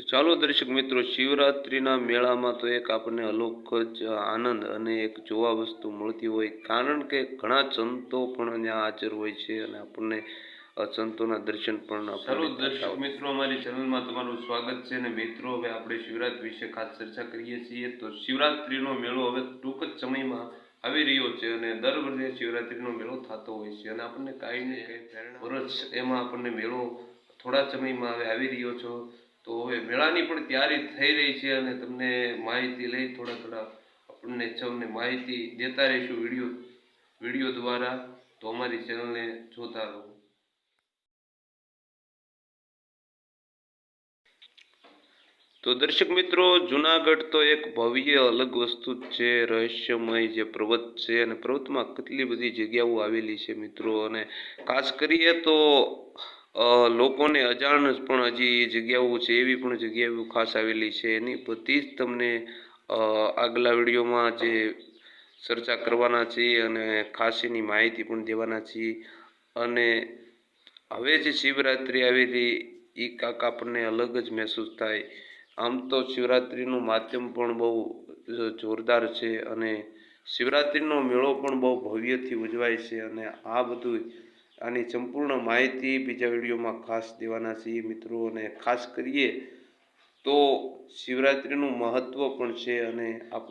તો ચાલો દર્શક મિત્રો શિવરાત્રિના મેળામાં તો એક આપણને અલોક જ આનંદ અને એક જોવા વસ્તુ મળતી હોય. કારણ કે ઘણા સંતો પણ ત્યાં હાજર હોય છે અને આપણને સંતોના દર્શન પણ ચાલો દર્શક મિત્રો અમારી ચેનલમાં તમારું સ્વાગત છે અને મિત્રો હવે આપણે શિવરાત્રિ વિશે ખાસ ચર્ચા કરીએ છીએ. તો શિવરાત્રિનો મેળો હવે ટૂંક જ સમયમાં આવી રહ્યો છે અને દર વર્ષે શિવરાત્રિનો મેળો થતો હોય છે અને આપણને કાંઈ ને કાંઈ વર્ષ એમાં આપણને મેળો થોડા સમયમાં હવે આવી રહ્યો છો. તો હવે મેળાની પણ તૈયારી થઈ રહી છે અને તમને માહિતી લઈ થોડા થોડા આપણને સૌને માહિતી દેતા રહીશું વીડિયો વીડિયો દ્વારા. તો અમારી ચેનલને જોતા રહો. તો દર્શક મિત્રો, જુનાગઢ તો એક ભવ્ય અલગ વસ્તુ છે, રહસ્યમય જે પર્વત છે અને પર્વતમાં કેટલી બધી જગ્યાઓ આવેલી છે મિત્રો. અને ખાસ કરીએ તો લોકોને અજાણ પણ હજી જગ્યાઓ છે, એવી પણ જગ્યાઓ ખાસ આવેલી છે. એની બધી જ તમને આગલા વિડીયોમાં જે ચર્ચા કરવાના છીએ અને ખાસ એની માહિતી પણ દેવાના છીએ. અને હવે જે શિવરાત્રિ આવેલી એ કાંક આપણને અલગ જ મહેસૂસ થાય. આમ તો શિવરાત્રિનું માધ્યમ પણ બહુ જોરદાર છે અને શિવરાત્રિનો મેળો પણ બહુ ભવ્યથી ઉજવાય છે અને આ બધું આની સંપૂર્ણ માહિતી બીજા વિડીયોમાં ખાસ દેવાના છીએ. મિત્રો, અને ખાસ કરીએ તો શિવરાત્રિનું મહત્ત્વ પણ છે અને આપ